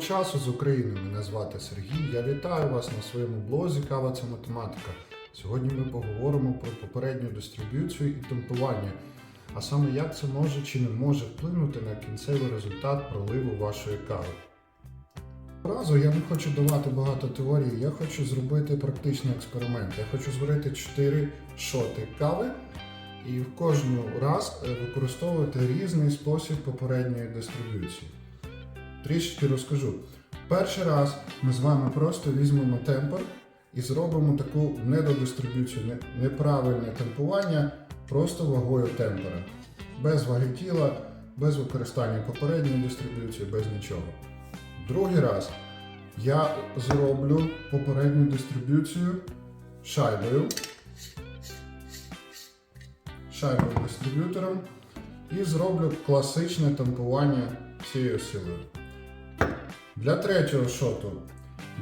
часу з України. Мене звати Сергій. Я вітаю вас на своєму блозі Кава це математика. Сьогодні ми поговоримо про попередню дистриб'юцію і темпування, а саме як це може чи не може вплинути на кінцевий результат проливу вашої кави. Разу я не хочу давати багато теорії, я хочу зробити практичний експеримент. Я хочу зварити 4 шоти кави і в кожну раз е, використовувати різний спосіб попередньої дистриб'юції. Трішки розкажу. Перший раз ми з вами просто візьмемо темпер і зробимо таку недодистриб'юцію, неправильне темпування просто вагою темпера. Без ваги тіла, без використання попередньої дистриб'юції, без нічого. Другий раз я зроблю попередню дистриб'юцію шайбою. Шайбою дистриб'ютором і зроблю класичне темпування цією силою. Для третього шоту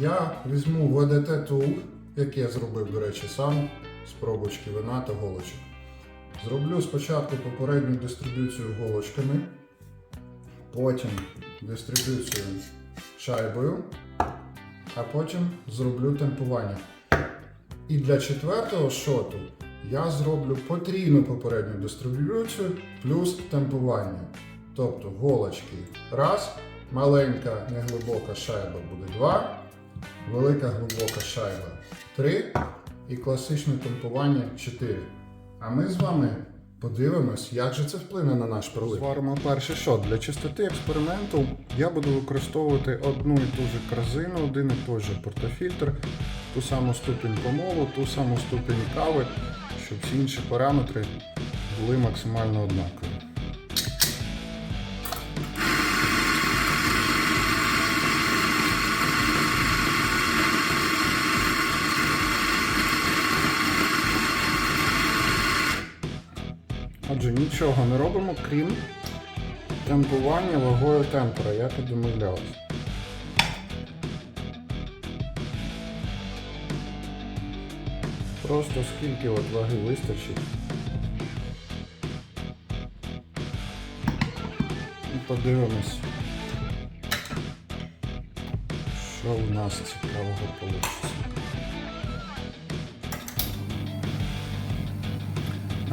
я візьму VDT Tool, який я зробив, до речі, сам з пробочки вина та голочок. Зроблю спочатку попередню дистриб'юцію голочками, потім дистриб'юцію шайбою, а потім зроблю темпування. І для четвертого шоту я зроблю потрійну попередню дистриб'юцію плюс темпування. Тобто голочки раз, маленька неглибока шайба буде 2, велика глибока шайба 3 і класичне темпування 4. А ми з вами подивимось, як же це вплине на наш пролив. Зваримо перший шот. Для чистоти експерименту я буду використовувати одну і ту же корзину, один і той же портофільтр, ту саму ступінь помолу, ту саму ступінь кави, щоб всі інші параметри були максимально однакові. Отже, нічого не робимо, крім темпування вагою темпера, як і домовлялось. Просто скільки от ваги вистачить. І подивимось, що у нас цікавого вийде.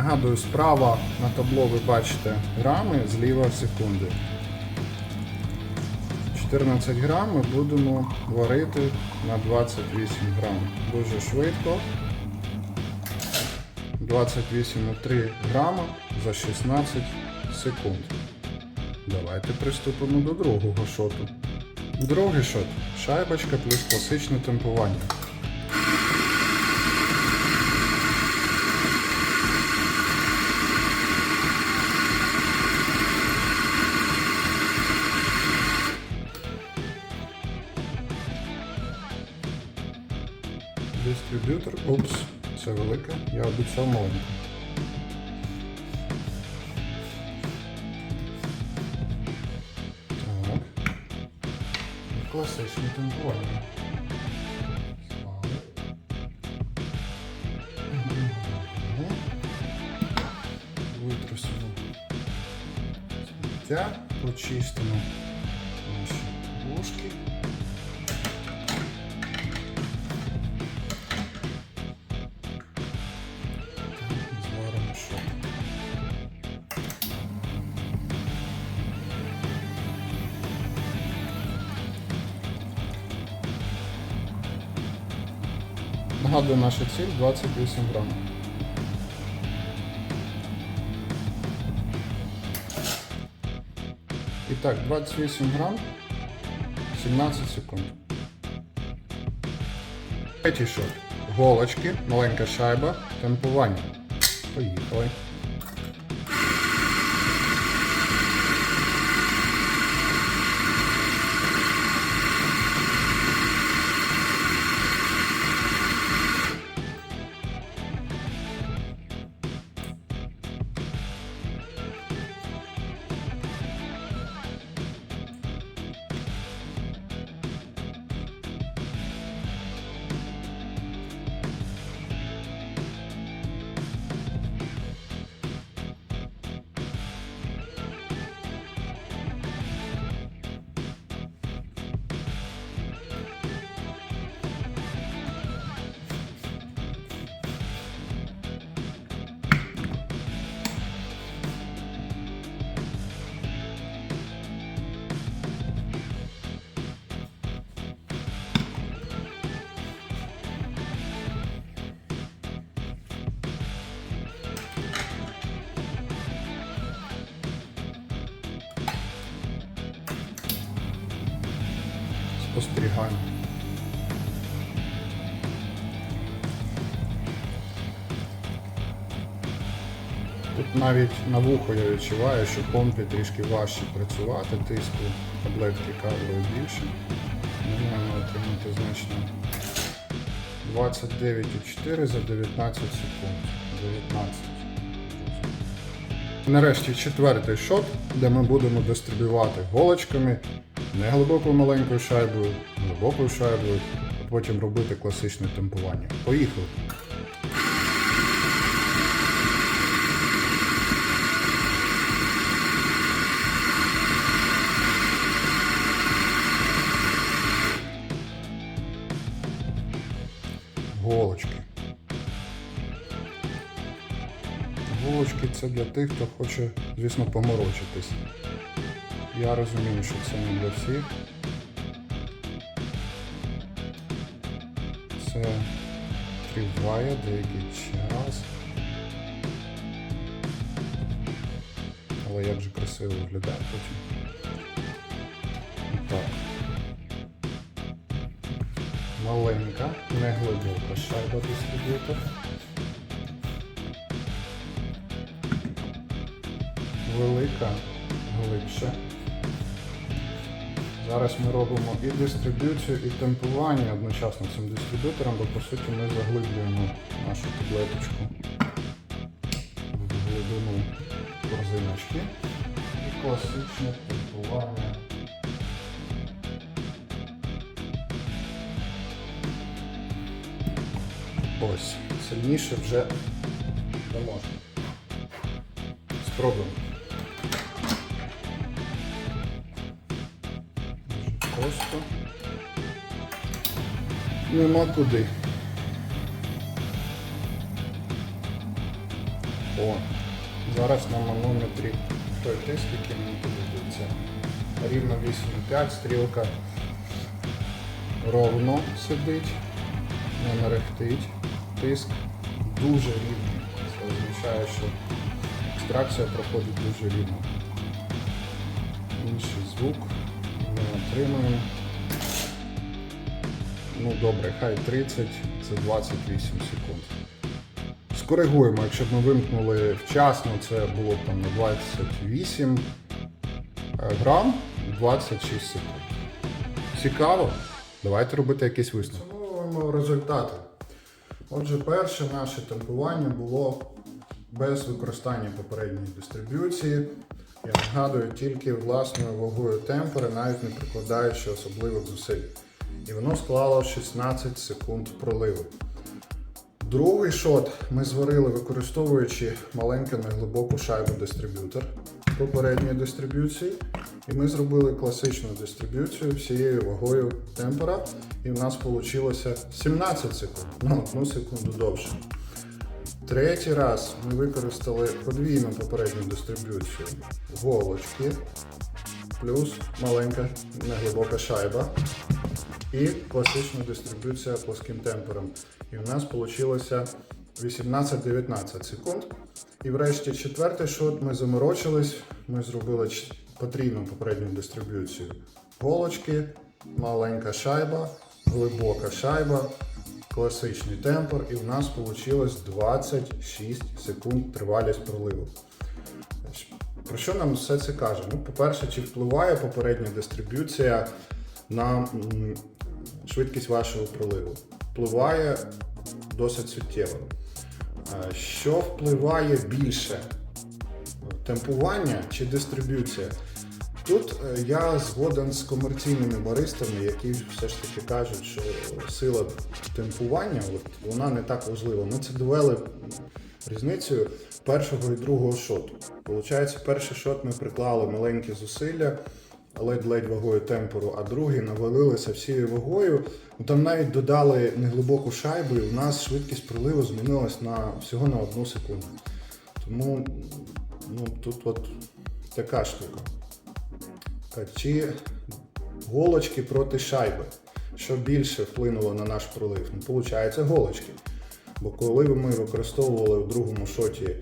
Нагадую, справа на табло ви бачите грами, зліва секунди. 14 грам ми будемо варити на 28 грам. Дуже швидко. 28,3 грама за 16 секунд. Давайте приступимо до другого шоту. Другий шот. Шайбочка плюс класичне темпування. Дистриб'ютор. Упс, це велике. Я обіцяв маленьке. Так. Класичне темпування. Витрусимо сміття, почистимо наші вушки. Нагадую, наша ціль 28 грам. І так, 28 грам, 17 секунд. Третій шот. Голочки, маленька шайба, темпування. Поїхали. Спостерігаємо. Тут навіть на вухо я відчуваю, що компі трішки важче працювати, тиску таблетки кавової більше. Ми маємо отримати значно 29,4 за 19 секунд. 19. Нарешті четвертий шот, де ми будемо дистрибювати голочками, не глибокою маленькою шайбою, глибокою шайбою, а потім робити класичне темпування. Поїхали! Голочки. Булочки це для тих, хто хоче, звісно, поморочитись. Я розумію, що це не для всіх. Це триває деякий час. Але як же красиво виглядає потім. Так. Маленька, не глибока шайба дистриб'ютор. велика, глибше. Зараз ми робимо і дистриб'юцію, і темпування одночасно цим дистриб'ютором, бо по суті ми заглиблюємо нашу таблеточку в глибину корзиночки. І класичне темпування. Ось, сильніше вже не можна. Спробуємо. Просто нема куди. О, зараз на манометрі той тиск, який мені подобається. Рівно 8,5 стрілка ровно сидить, не мерехтить. Тиск дуже рівний. Це означає, що екстракція проходить дуже рівно. Інший звук ми отримуємо. Ну добре, хай 30, це 28 секунд. Скоригуємо, якщо б ми вимкнули вчасно, це було б там на 28 грам 26 секунд. Цікаво? Давайте робити якісь висновки. Підсумовуємо результати. Отже, перше наше темпування було без використання попередньої дистриб'юції. Я нагадую тільки власною вагою темпери, навіть не прикладаючи особливих зусиль. І воно склало 16 секунд проливу. Другий шот ми зварили, використовуючи маленьку неглибоку шайбу дистриб'ютор попередньої дистриб'юції. І ми зробили класичну дистриб'юцію всією вагою темпера. І в нас вийшло 17 секунд, на одну секунду довше. Третій раз ми використали подвійну попередню дистриб'юцію голочки, плюс маленька неглибока шайба і класична дистриб'юція плоским темпером. І в нас вийшло 18-19 секунд. І врешті четвертий шот ми заморочились, ми зробили потрійну попередню дистриб'юцію. Голочки, маленька шайба, глибока шайба, класичний темпор, і в нас вийшло 26 секунд тривалість проливу. Про що нам все це каже? Ну, по-перше, чи впливає попередня дистриб'юція на швидкість вашого проливу? Впливає досить суттєво. Е, Що впливає більше? Темпування чи дистриб'юція? Тут е, я згоден з комерційними баристами, які все ж таки кажуть, що сила темпування от, вона не так важлива. Ми це довели різницею першого і другого шоту. Получається, перший шот ми приклали маленькі зусилля, ледь-ледь вагою темпору, а другий навалилися всією вагою. Ну, Там навіть додали неглибоку шайбу, і у нас швидкість проливу змінилась на всього на одну секунду. Тому ну, тут от така штука. Чи голочки проти шайби? Що більше вплинуло на наш пролив? Ну, Получається голочки. Бо коли ми використовували в другому шоті е,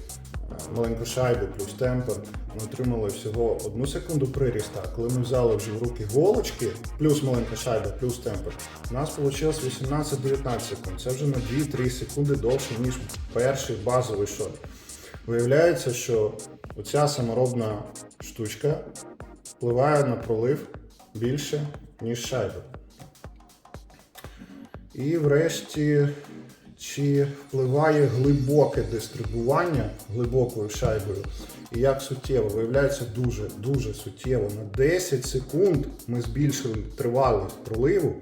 маленьку шайбу плюс темпер, ми отримали всього одну секунду приріста. Коли ми взяли вже в руки голочки, плюс маленька шайба, плюс темпер, у нас вийшло 18-19 секунд. Це вже на 2-3 секунди довше, ніж перший базовий шот. Виявляється, що оця саморобна штучка впливає на пролив більше, ніж шайба. І врешті, чи впливає глибоке дистрибування глибокою шайбою, і як суттєво, виявляється дуже дуже суттєво. На 10 секунд ми збільшили тривалість проливу,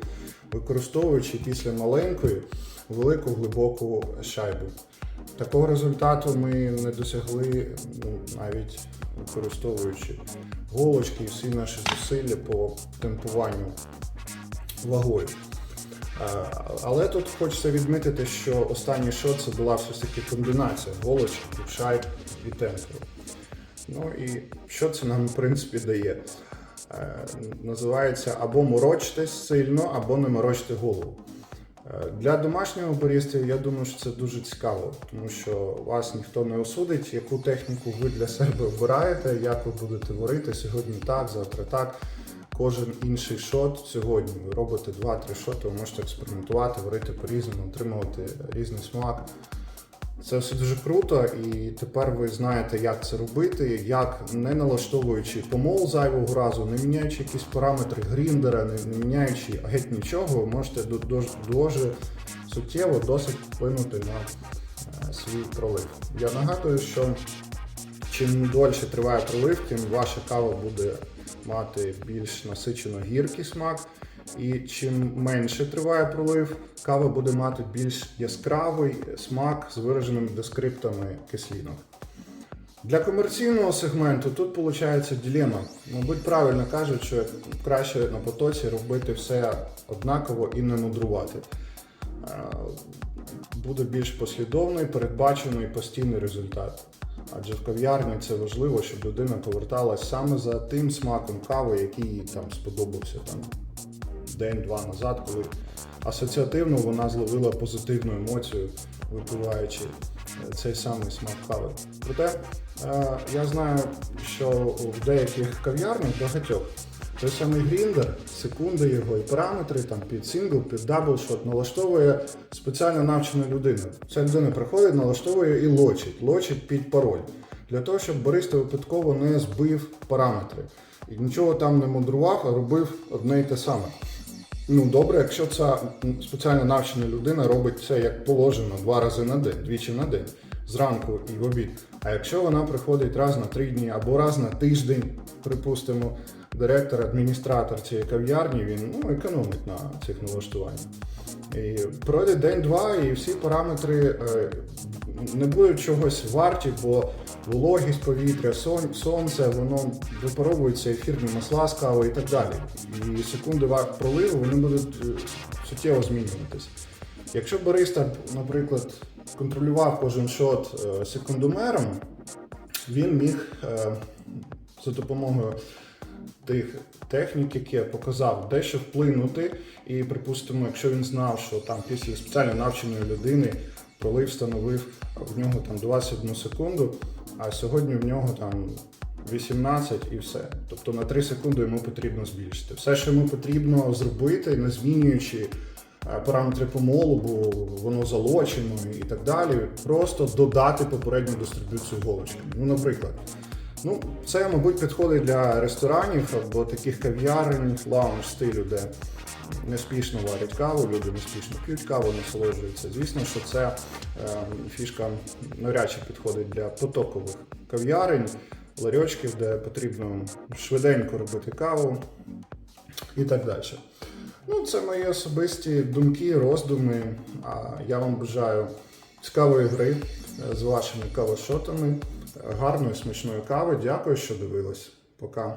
використовуючи після маленької велику глибоку шайбу. Такого результату ми не досягли ну, навіть використовуючи голочки і всі наші зусилля по темпуванню вагою. Е, Але тут хочеться відмітити, що останній шот це була все ж таки комбінація голочки, шайб і темперу. Ну і що це нам в принципі дає? Е, Називається або морочтесь сильно, або не морочте голову. Е, Для домашнього бариста я думаю, що це дуже цікаво, тому що вас ніхто не осудить, яку техніку ви для себе обираєте, як ви будете варити сьогодні так, завтра так. Кожен інший шот сьогодні ви робите 2-3 шоти, ви можете експериментувати, варити по-різному, отримувати різний смак. Це все дуже круто, і тепер ви знаєте, як це робити, як не налаштовуючи помол зайвого разу, не міняючи якісь параметри гріндера, не, міняючи геть нічого, ви можете дуже, дуже суттєво досить вплинути на е, свій пролив. Я нагадую, що чим дольше триває пролив, тим ваша кава буде мати більш насичено гіркий смак. І чим менше триває пролив, кава буде мати більш яскравий смак з вираженими дескриптами кислінок. Для комерційного сегменту тут виходить дилема. Мабуть, правильно кажуть, що краще на потоці робити все однаково і не мудрувати. Е, Буде більш послідовний, передбачений постійний результат. Адже в кав'ярні це важливо, щоб людина поверталась саме за тим смаком кави, який їй там сподобався там день-два назад, коли асоціативно вона зловила позитивну емоцію, випиваючи е, цей самий смак кави. Проте е, я знаю, що в деяких кав'ярнях багатьох той самий гріндер, секунди його і параметри там під сингл, під даблшот налаштовує спеціально навчена людина. Ця людина приходить, налаштовує і лочить, лочить під пароль. Для того, щоб бариста випадково не збив параметри. І нічого там не мудрував, а робив одне й те саме. Ну, добре, якщо ця спеціально навчена людина робить це як положено два рази на день, двічі на день, зранку і в обід. А якщо вона приходить раз на три дні або раз на тиждень, припустимо, директор, адміністратор цієї кав'ярні, він ну, економить на цих налаштуваннях. І пройде день-два, і всі параметри е, не будуть чогось варті, бо вологість повітря, сон, сонце, воно випаровується ефірні масла з кави і так далі. І секунди проливу вони будуть е, суттєво змінюватись. Якщо бариста, наприклад, контролював кожен шот е, секундомером, він міг е, за допомогою тих технік, які я показав, дещо вплинути. І, припустимо, якщо він знав, що там після спеціально навченої людини пролив становив в нього там 21 секунду, а сьогодні в нього там 18 і все. Тобто на 3 секунди йому потрібно збільшити. Все, що йому потрібно зробити, не змінюючи е, параметри помолу, бо воно залочено і так далі, просто додати попередню дистрибуцію голочки. Ну, наприклад. Ну, це, мабуть, підходить для ресторанів або таких кав'ярень, лаунж стилю, де неспішно варять каву, люди неспішно п'ють каву, насолоджуються. Звісно, що це е, фішка навряд чи підходить для потокових кав'ярень, ларьочків, де потрібно швиденько робити каву і так далі. Ну, це мої особисті думки, роздуми. Я вам бажаю цікавої гри е, з вашими кавошотами, гарної смачної кави. Дякую, що дивились. Пока.